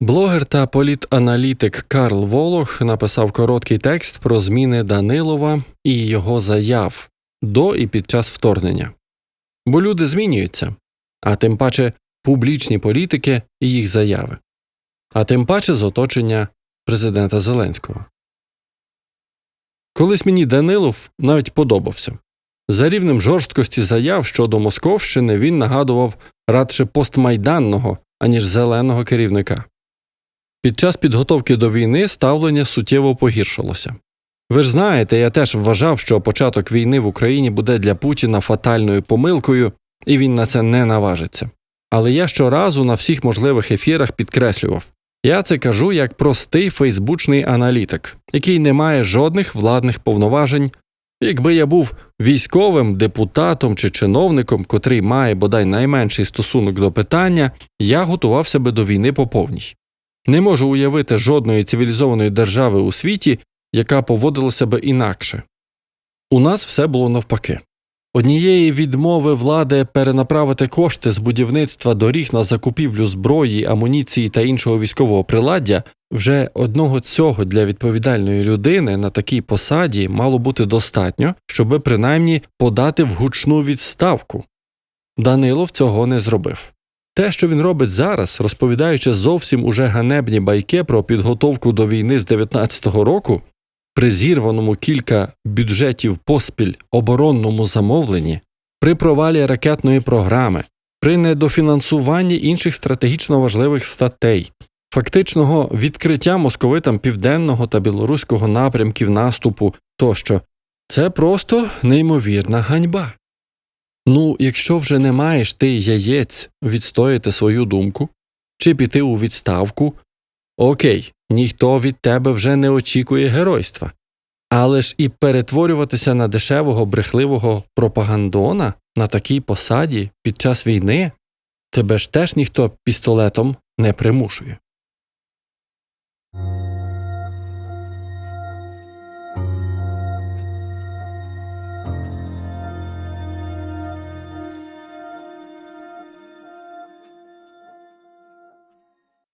Блогер та політаналітик Карл Волох написав короткий текст про зміни Данилова і його заяв до і під час вторгнення. Бо люди змінюються, а тим паче публічні політики і їх заяви, а тим паче з оточення президента Зеленського. Колись мені Данилов навіть подобався. За рівнем жорсткості заяв щодо Московщини він нагадував радше постмайданного, аніж зеленого керівника. Під час підготовки до війни ставлення суттєво погіршилося. Ви ж знаєте, я теж вважав, що початок війни в Україні буде для Путіна фатальною помилкою, і він на це не наважиться. Але я щоразу на всіх можливих ефірах підкреслював я це кажу як простий фейсбучний аналітик, який не має жодних владних повноважень. Якби я був військовим, депутатом чи чиновником, котрий має бодай найменший стосунок до питання, я готувався би до війни по повній. Не можу уявити жодної цивілізованої держави у світі, яка поводилася би інакше. У нас все було навпаки. Однієї відмови влади перенаправити кошти з будівництва доріг на закупівлю зброї, амуніції та іншого військового приладдя вже одного цього для відповідальної людини на такій посаді мало бути достатньо, щоби принаймні подати в гучну відставку. Данилов цього не зробив. Те, що він робить зараз, розповідаючи зовсім уже ганебні байки про підготовку до війни з 19-го року, при зірваному кілька бюджетів поспіль оборонному замовленні, при провалі ракетної програми, при недофінансуванні інших стратегічно важливих статей, фактичного відкриття московитам південного та білоруського напрямків наступу тощо, це просто неймовірна ганьба. Ну, якщо вже не маєш ти яєць відстояти свою думку чи піти у відставку, окей, ніхто від тебе вже не очікує геройства. Але ж і перетворюватися на дешевого брехливого пропагандона на такій посаді під час війни тебе ж теж ніхто пістолетом не примушує.